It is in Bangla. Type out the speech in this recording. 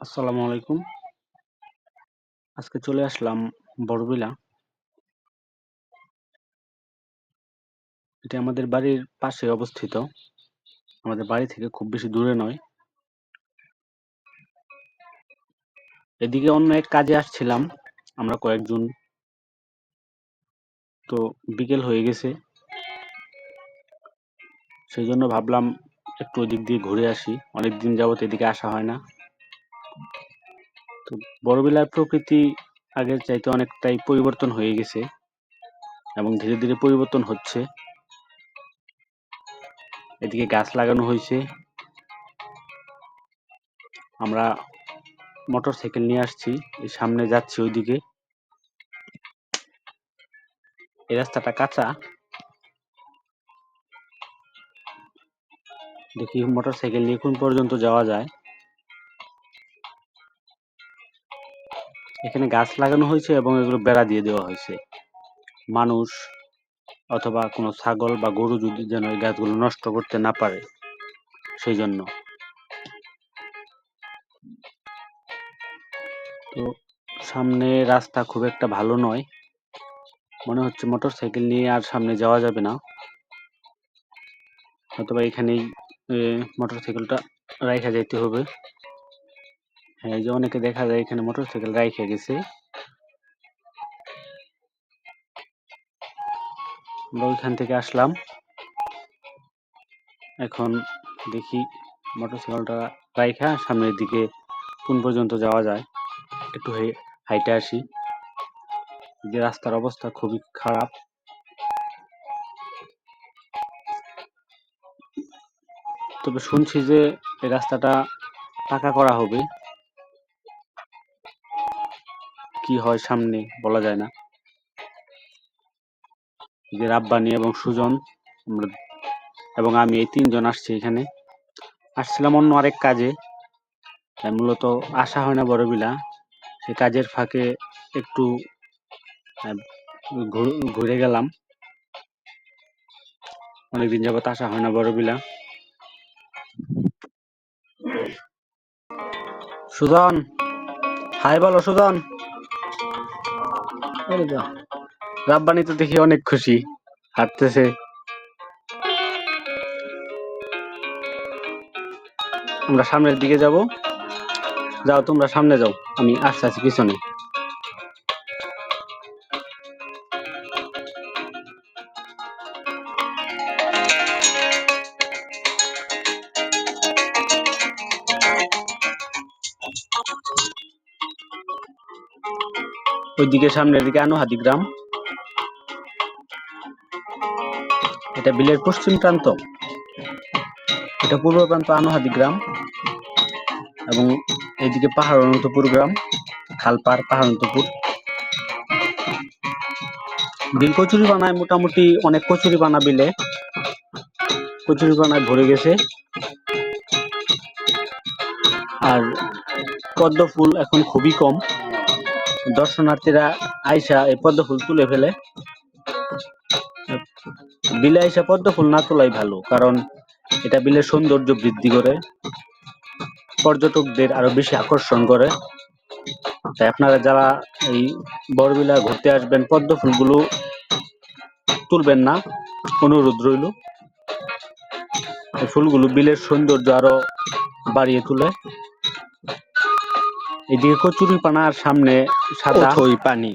আসসালামু আলাইকুম। আজকে চলে আসলাম বড়বিলা। এটি আমাদের বাড়ির পাশে অবস্থিত। আমাদের বাড়ি থেকে খুব বেশি দূরে নয়। এদিকে অন্য এক কাজে আসছিলাম। আমরা কয়েকজন। তো বিকেল হয়ে গেছে। সেই জন্য ভাবলাম একটু ওদিক দিয়ে ঘুরে আসি। অনেকদিন যাবত এদিকে আসা হয় না। তো বড়বিলার প্রকৃতি আগের চাইতে অনেকটাই পরিবর্তন হয়ে গেছে এবং ধীরে ধীরে পরিবর্তন হচ্ছে। এদিকে গাছ লাগানো হয়েছে। আমরা মোটর সাইকেল নিয়ে আসছি, এই সামনে যাচ্ছি ওইদিকে। এই রাস্তাটা কাঁচা। দেখি মোটর সাইকেল নিয়ে কোন পর্যন্ত যাওয়া যায়। এখানে গাছ লাগানো হয়েছে এবং এগুলো বেড়া দিয়ে দেওয়া হয়েছে। মানুষ অথবা কোনো ছাগল বা গরু যদি যেন এই গাছগুলো নষ্ট করতে না পারে সেই জন্য তো সামনে রাস্তা খুব একটা ভালো নয়। মনে হচ্ছে মোটর সাইকেল নিয়ে আর সামনে যাওয়া যাবে না। অথবা এখানেই মোটর সাইকেলটা রাইখা যাইতে হবে। হ্যাঁ এই যে অনেকে দেখা যায় এখানে মোটর সাইকেল রাইখা গেছে। ওইখান থেকে আসলাম। এখন দেখি মোটরসাইকেলটা রাইখা, সামনের দিকে কোন পর্যন্ত যাওয়া যায়। একটু হাইটে আসি। যে রাস্তার অবস্থা খুবই খারাপ। তবে শুনছি যে এই রাস্তাটা পাকা করা হবে। কি হয় সামনে বলা যায় না। যে রাব্বানি এবং সুজন এবং আমি এই তিনজন আসছি এখানে। আসছিলাম অন্য আরেক কাজে। মূলত আসা হয় না বড়বিলা। সে কাজের ফাঁকে একটু ঘুরে গেলাম। অনেকদিন যাবত আসা হয় না বড়বিলা। সুজন! হাই বলো সুজন! রাব্বানি তো দেখি অনেক খুশি। হাঁটতেছে। আমরা সামনের দিকে যাব। যাও, তোমরা সামনে যাও। আমি আসতে আছি পিছনে। ওইদিকে সামনের দিকে আনুহাদি গ্রাম এটা বিলের পশ্চিম প্রান্ত। এটা পূর্ব প্রান্ত আনুহাদি গ্রাম এবং এইদিকে পাহাড় অনন্তপুর গ্রাম খালপাড় পাহাড় অনন্তপুর বিল কচুরি বানায় মোটামুটি অনেক কচুরি বানা বিলে। কচুরি বানায় ভরে গেছে। আর পদ্ম ফুল এখন খুবই কম। দর্শনার্থীরা আইসা এই পদ্ম ফুল তুলে ফেলে। বিলে আইসা পদ্ম ফুল না তোলাই ভালো, কারণ এটা বিলের সৌন্দর্য বৃদ্ধি করে, পর্যটকদের আরও বেশি আকর্ষণ করে। তাই আপনারা যারা এই বড়বিলা ঘুরতে আসবেন পদ্ম ফুলগুলো তুলবেন না, অনুরোধ রইল। ফুলগুলো বিলের সৌন্দর্য আরও বাড়িয়ে তোলে। এদিকে কচুরিপানার সামনে সাদা থই পানি।